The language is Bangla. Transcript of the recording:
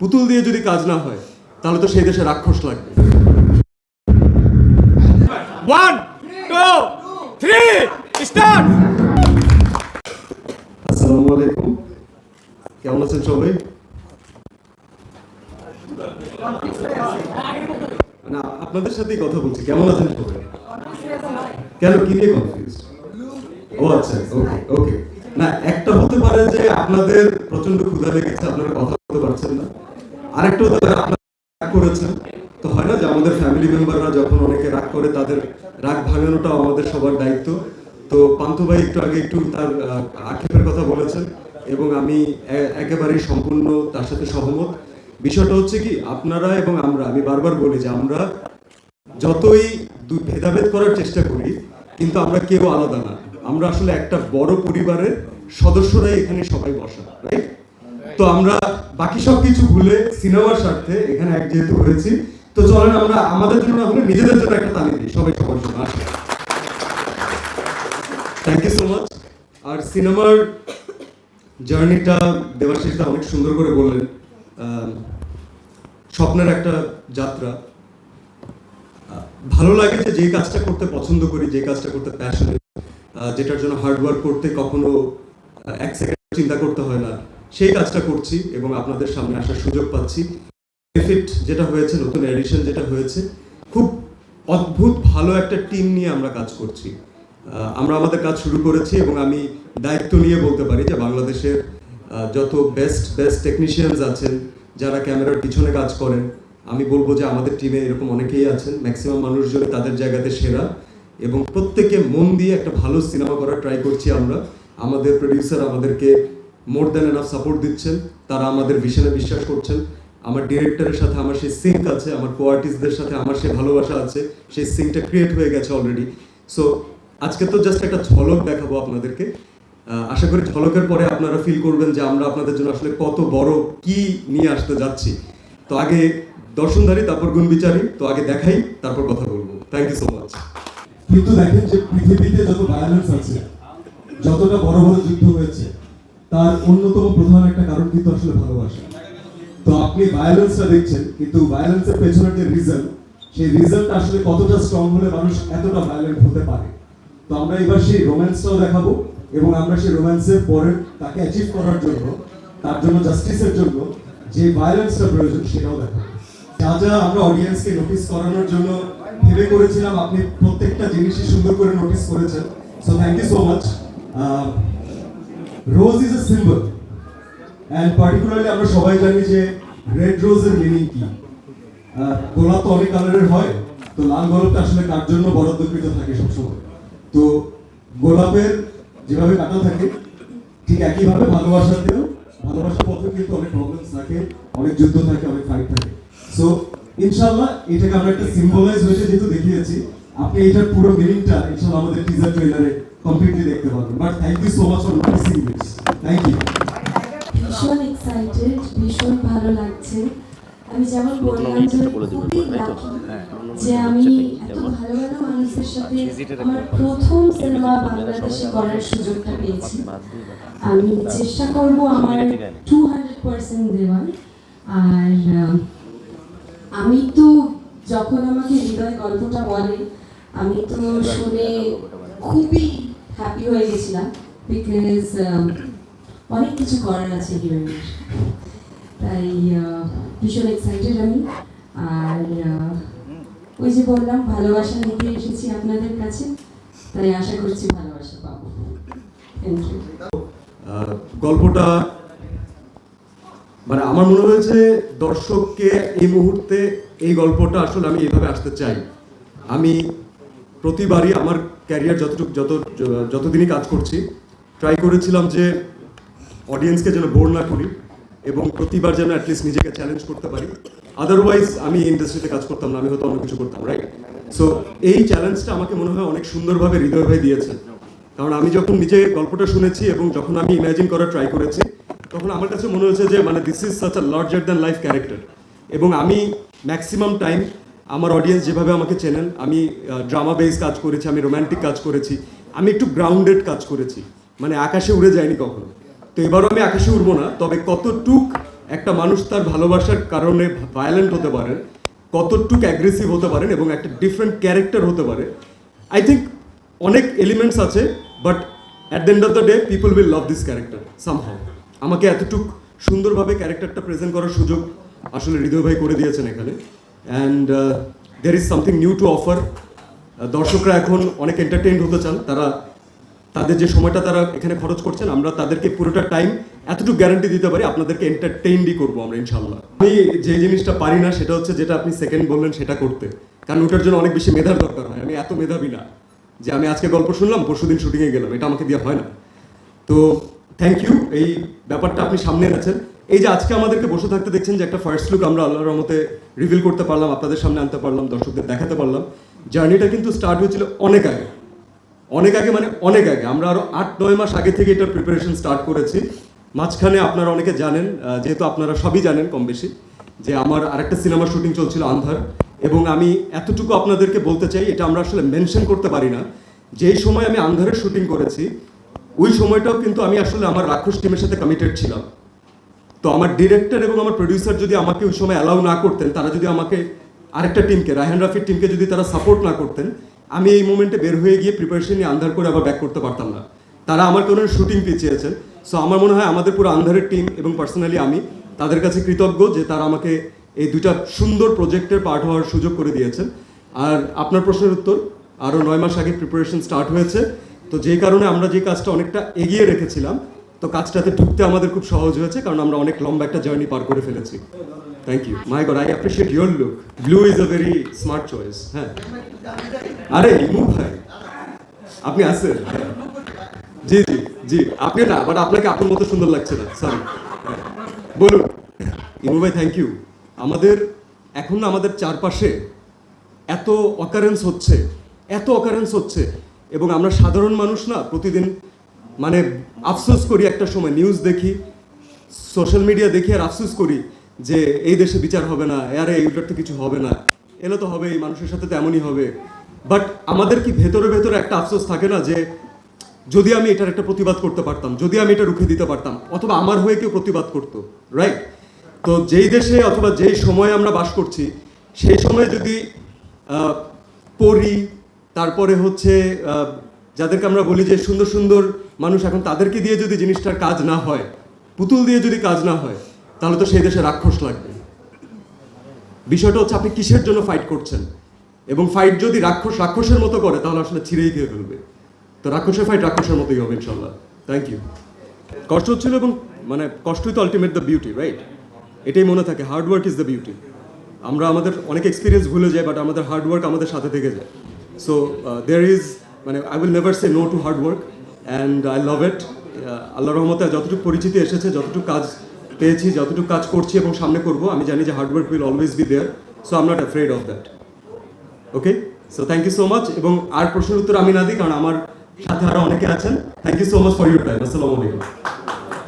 পুতুল দিয়ে যদি কাজ না হয় তাহলে তো সেই দেশে রাক্ষস লাগবে। ওয়ান টু থ্রি স্টার্ট আসসালামু আলাইকুম। কেমন আছেন সবাই? না আপনাদের সাথেই কথা বলছি। কেমন আছেন সবাই? কেন কি নিয়ে কনফিউজ ও আচ্ছা ওকে ওকে না একটা হতে পারে যে আপনাদের প্রচণ্ড ক্ষুধা লেগেছে আপনারা কথা বলতে পারছেন না। তো হয় না যে আমাদের ফ্যামিলি মেম্বাররা যখন অনেকে রাগ করে, তাদের রাগ আমাদের সবার দায়িত্ব। তো একটু আগে একটু তার আক্ষেপের কথা বলেছেন এবং আমি একেবারেই সম্পূর্ণ তার সাথে সহমত। বিষয়টা হচ্ছে কি, আপনারা এবং আমরা, আমি বারবার বলি যে আমরা যতই ভেদাভেদ করার চেষ্টা করি, কিন্তু আমরা কেউ আলাদা না। আমরা আসলে একটা বড় পরিবারের সদস্যরাই এখানে সবাই বসা রাইট তো আমরা বাকি সব কিছু ভুলে সিনেমার স্বার্থে এখানে এক যেহেতু হয়েছি, তো চলেন আমরা আমাদের জন্য না হলে নিজেদের জন্য একটা তালি দিই, সবাই সবার জন্য। থ্যাংক ইউ সো মাচ আর সিনেমার জার্নিটা দেবাশিসদা অনেক সুন্দর করে বললেন স্বপ্নের একটা যাত্রা। ভালো লাগে যে যে কাজটা করতে পছন্দ করি যে কাজটা করতে প্যাশনেট যেটার জন্য হার্ড ওয়ার্ক করতে কখনো এক সেকেন্ড চিন্তা করতে হয় না। সেই কাজটা করছি এবং আপনাদের সামনে আসার সুযোগ পাচ্ছি। বেনিফিট যেটা হয়েছে, নতুন এডিশন যেটা হয়েছে, খুব অদ্ভুত ভালো একটা টিম নিয়ে আমরা কাজ করছি। আমরা আমাদের কাজ শুরু করেছি এবং আমি দায়িত্ব নিয়ে বলতে পারি যে বাংলাদেশের যত বেস্ট বেস্ট টেকনিশিয়ানস আছেন, যারা ক্যামেরার পিছনে কাজ করেন, আমি বলব যে আমাদের টিমে এরকম অনেকেই আছেন ম্যাক্সিমাম মানুষজন তাদের জায়গাতে সেরা এবং প্রত্যেকে মন দিয়ে একটা ভালো সিনেমা করার ট্রাই করছি আমরা। আমাদের প্রডিউসার আমাদেরকে মোর দ্যান এনাফ সাপোর্ট দিচ্ছেন, তারা আমাদের ভিশনে বিশ্বাস করছেন। আমার ডিরেক্টরের সাথে, আমার সেই সিঙ্ক আছে, আমার কো আর্টিস্টদের সাথে আমার সেই ভালোবাসা আছে, সেই সিঙ্কটা ক্রিয়েট হয়ে গেছে অলরেডি সো আজকে তো জাস্ট একটা ঝলক দেখাবো আপনাদেরকে। আশা করি ঝলকের পরে আপনারা ফিল করবেন যে আমরা আপনাদের জন্য আসলে কত বড় কি নিয়ে আসতে যাচ্ছি। তো আগে দর্শনধারী, তারপর গুণ বিচারী তো আগে দেখাই, তারপর কথা বলব। থ্যাংক ইউ সো মাচ কিন্তু দেখেন যে পৃথিবীতে যত ভায়োলেন্স আছে, যতটা বড় বড় যুদ্ধ হয়েছে তার অন্যতম প্রধান একটা কারণ কিন্তু আসলে ভালোবাসা। তো আপনি ভায়োলেন্সটা দেখছেন, কিন্তু ভায়োলেন্সের পেছনের যে রিজন সেই রিজনটা আসলে কতটা স্ট্রং হলে মানুষ এতটা ভায়োলেন্ট হতে পারে? তো আমরা এবার সেই রোম্যান্সটাও দেখাবো এবং আমরা সেই রোম্যান্সের পরে তাকে অ্যাচিভ করার জন্য, তার জন্য জাস্টিসের জন্য যে ভায়োলেন্সটা প্রয়োজন সেটাও দেখাবো। যা যা আমরা অডিয়েন্সকে নোটিস করানোর জন্য ভেবে করেছিলাম, আপনি প্রত্যেকটা জিনিসই সুন্দর করে নোটিস করেছেন। So thank you so much rose is a symbol and particularly আমরা সবাই জানি যে রেড রোজের মিনিং কি? গোলাপ তো অনেক কালারের হয়, তো লাল গোলাপটা আসলে কার জন্য বরাদ্দকৃত থাকে সবসময়? তো গোলাপের যেভাবে কাটা থাকে, ঠিক একইভাবে ভালোবাসাতেও ভালোবাসার পথে কিন্তু অনেক প্রবলেমস থাকে, অনেক যুদ্ধ থাকে, অনেক ফাইট থাকে। সো ইনশাআল্লাহ এটাকে আমরা একটা সিম্বলাইজ হয়েছে, যেহেতু দেখিয়েছি, আপনি এটার পুরো মিনিংটা ইনশাআল্লাহ আমাদের টিজার ট্রেলারে কমপ্লিটলি দেখতে পারবেন। But thank you so much for noticing this thank you ভীষণ এক্সাইটেড ভীষণ ভালো লাগছে। আমি যেমন বললাম যে খুবই লাকি যে আমি এত ভালো ভালো মানুষদের সাথে আমার প্রথম সিনেমা বাংলাদেশে করার সুযোগটা পেয়েছি। আমি চেষ্টা করব আমার টু হান্ড্রেড পার্সেন্ট দেওয়ার। আর আমি তো যখন আমাকে হৃদয় গল্পটা বলে আমি তো শুনে খুবই হ্যাপি হয়ে গেছিলাম বিকজ অনেক কিছু করার আছে হিরোইনের তাই আহ, ভীষণ এক্সাইটেড আমি। আর আহ, ওই যে বললাম ভালোবাসা নিতে এসেছি আপনাদের কাছে। তাই আশা করছি ভালোবাসা পাবো। গল্পটা মানে আমার মনে হয়েছে দর্শককে এই মুহূর্তে এই গল্পটা আসলে আমি এইভাবে আসতে চাই। আমি প্রতিবারই আমার ক্যারিয়ার যতটুকু যত যতদিনই কাজ করছি ট্রাই করেছিলাম যে অডিয়েন্সকে যেন বোর না করি এবং প্রতিবার যেন অ্যাটলিস্ট নিজেকে চ্যালেঞ্জ করতে পারি। আদারওয়াইজ আমি ইন্ডাস্ট্রিতে কাজ করতাম না, আমি হয়তো অন্য কিছু করতাম রাইট সো এই চ্যালেঞ্জটা আমাকে মনে হয় অনেক সুন্দরভাবে হৃদয় ভাই দিয়েছে। কারণ আমি যখন নিজে গল্পটা শুনেছি এবং যখন আমি ইমাজিন করার ট্রাই করেছি, তখন আমার কাছে মনে হয়েছে যে মানে this is such a larger than life character এবং আমি ম্যাক্সিমাম টাইম আমার অডিয়েন্স যেভাবে আমাকে চেনেন, আমি ড্রামা বেস কাজ করেছি, আমি রোম্যান্টিক কাজ করেছি, আমি একটু গ্রাউন্ডেড কাজ করেছি মানে আকাশে উড়ে যায়নি কখনো। তো এবারও আমি আকাশে উড়বো না, তবে কতটুক একটা মানুষ তার ভালোবাসার কারণে ভায়োলেন্ট হতে পারেন কতটুকু অ্যাগ্রেসিভ হতে পারেন এবং একটা ডিফারেন্ট ক্যারেক্টার হতে পারে আই থিঙ্ক অনেক এলিমেন্টস আছে but at the end of the day people will love this character somehow আমাকে এতটুকু সুন্দরভাবে ক্যারেক্টারটা প্রেজেন্ট করার সুযোগ আসলে হৃদয় ভাই করে দিয়েছেন এখানে। And there is something new to offer দর্শকরা এখন অনেক এন্টারটেইন হতে চান। তারা, তাদের যে সময়টা তারা এখানে খরচ করছেন, আমরা তাদেরকে পুরোটা টাইম এতটুকু গ্যারান্টি দিতে পারি, আপনাদেরকে এন্টারটেইনই করব আমরা ইনশাল্লাহ আমি যে জিনিসটা পারি না, সেটা হচ্ছে যেটা আপনি সেকেন্ড বললেন, সেটা করতে। কারণ ওটার জন্য অনেক বেশি মেধার দরকার হয়। আমি এত মেধাবী না যে আমি আজকে গল্প শুনলাম, পরশুদিন শুটিংয়ে গেলাম। এটা আমাকে দেওয়া হয় না। তো থ্যাংক ইউ এই ব্যাপারটা আপনি সামনে এনেছেন। এই যে আজকে আমাদেরকে বসে থাকতে দেখছেন যে একটা ফার্স্ট লুক আমরা আল্লাহর রহমতে রিভিল করতে পারলাম, আপনাদের সামনে আনতে পারলাম, দর্শকদের দেখাতে পারলাম। জার্নিটা কিন্তু স্টার্ট হয়েছিল অনেক আগে। অনেক আগে মানে অনেক আগে। আমরা আরও আট, নয় মাস আগে থেকে এটার প্রিপারেশন স্টার্ট করেছি। মাঝখানে আপনারা অনেকে জানেন যেহেতু আপনারা সবই জানেন কম বেশি, যে আমার আরেকটা সিনেমার শুটিং চলছিল আন্ধার। এবং আমি এতটুকু আপনাদেরকে বলতে চাই, এটা আমরা আসলে মেনশন করতে পারি না। যেই সময় আমি আন্ধারের শুটিং করেছি, ওই সময়টাও কিন্তু আমি আসলে আমার রাক্ষস টিমের সাথে কমিটেড ছিলাম। তো আমার ডিরেক্টর এবং আমার প্রডিউসার যদি আমাকে ওই সময় অ্যালাউ না করতেন, তারা যদি আমাকে আরেকটা টিমকে রায়হান রাফির টিমকে যদি তারা সাপোর্ট না করতেন, আমি এই মোমেন্টে বের হয়ে গিয়ে প্রিপারেশন নিয়ে আন্ধার করে আবার ব্যাক করতে পারতাম না। তারা আমার কোনো শুটিং পিছিয়েছেন। সো আমার মনে হয় আমাদের পুরো আন্ধারের টিম এবং পার্সোনালি আমি তাদের কাছে কৃতজ্ঞ যে তারা আমাকে এই দুটা সুন্দর প্রজেক্টের পার্ট হওয়ার সুযোগ করে দিয়েছেন। আর আপনার প্রশ্নের উত্তর আরও নয় মাস আগে প্রিপারেশন স্টার্ট হয়েছে। তো যেই কারণে আমরা যে কাজটা অনেকটা এগিয়ে রেখেছিলাম তো কাজটাতে ঢুকতে আমাদের খুব সহজ হয়েছে, কারণ আমরা অনেক লম্বা একটা জার্নি পার করে ফেলেছি। Thank you my god I appreciate your look blue is a very smart choice হ্যাঁ। আরে, ইমু ভাই, আপনি আসেন জি জি জি, আপনি না বাট আপনাকে আপনার মতো সুন্দর লাগছে না সরি বলুন, ইমু ভাই থ্যাংক ইউ আমাদের, এখন আমাদের চারপাশে এত অকারেন্স হচ্ছে, এত অকারেন্স হচ্ছে, এবং আমরা সাধারণ মানুষ না, প্রতিদিন মানে আফসোস করি একটা সময় নিউজ দেখি সোশ্যাল মিডিয়া দেখি আর আফসোস করি যে এই দেশে বিচার হবে না আরে এইটার তো কিছু হবে না। এলে তো হবে এই মানুষের সাথে তো এমনই হবে। বাট আমাদের কি ভেতরে ভেতরে একটা আফসোস থাকে না যে যদি আমি এটার একটা প্রতিবাদ করতে পারতাম, যদি আমি এটা রুখে দিতে পারতাম, অথবা আমার হয়ে কেউ প্রতিবাদ করতো রাইট তো যেই দেশে অথবা যেই সময়ে আমরা বাস করছি, সেই সময়ে যদি পড়ি, তারপরে হচ্ছে যাদেরকে আমরা বলি যে সুন্দর সুন্দর মানুষ এখন তাদেরকে দিয়ে যদি জিনিসটার কাজ না হয়, পুতুল দিয়ে যদি কাজ না হয়, তাহলে তো সেই দেশে রাক্ষস লাগবে। বিষয়টা হচ্ছে আপনি কিসের জন্য ফাইট করছেন? এবং ফাইট যদি রাক্ষস রাক্ষসের মতো করে, তাহলে আসলে ছিঁড়েই খেয়ে ফেলবে। তো রাক্ষসের ফাইট রাক্ষসের মতোই হবে ইনশাল্লাহ থ্যাংক ইউ কষ্ট হচ্ছিল এবং মানে কষ্টই তো আলটিমেট দ্য বিউটি রাইট এটাই মনে থাকে hard work is the beauty আমরা আমাদের, অনেক এক্সপিরিয়েন্স ভুলে যাই বাট আমাদের হার্ড ওয়ার্ক আমাদের সাথে থেকে যায়। সো দেয়ার ইজ মানে I will never say no to hard work and I love it Allah রহমতে যতটুকু পরিচিতি এসেছে, যতটুকু কাজ পেয়েছি, যতটুকু কাজ করছি এবং সামনে করব, আমি জানি যে hard work will always be there so I'm not afraid of that okay so thank you so much এবং আর প্রশ্নের উত্তর আমি না দিই, কারণ আমার সাথে আরও অনেকে আছেন। Thank you so much for your time আসসালামু আলাইকুম।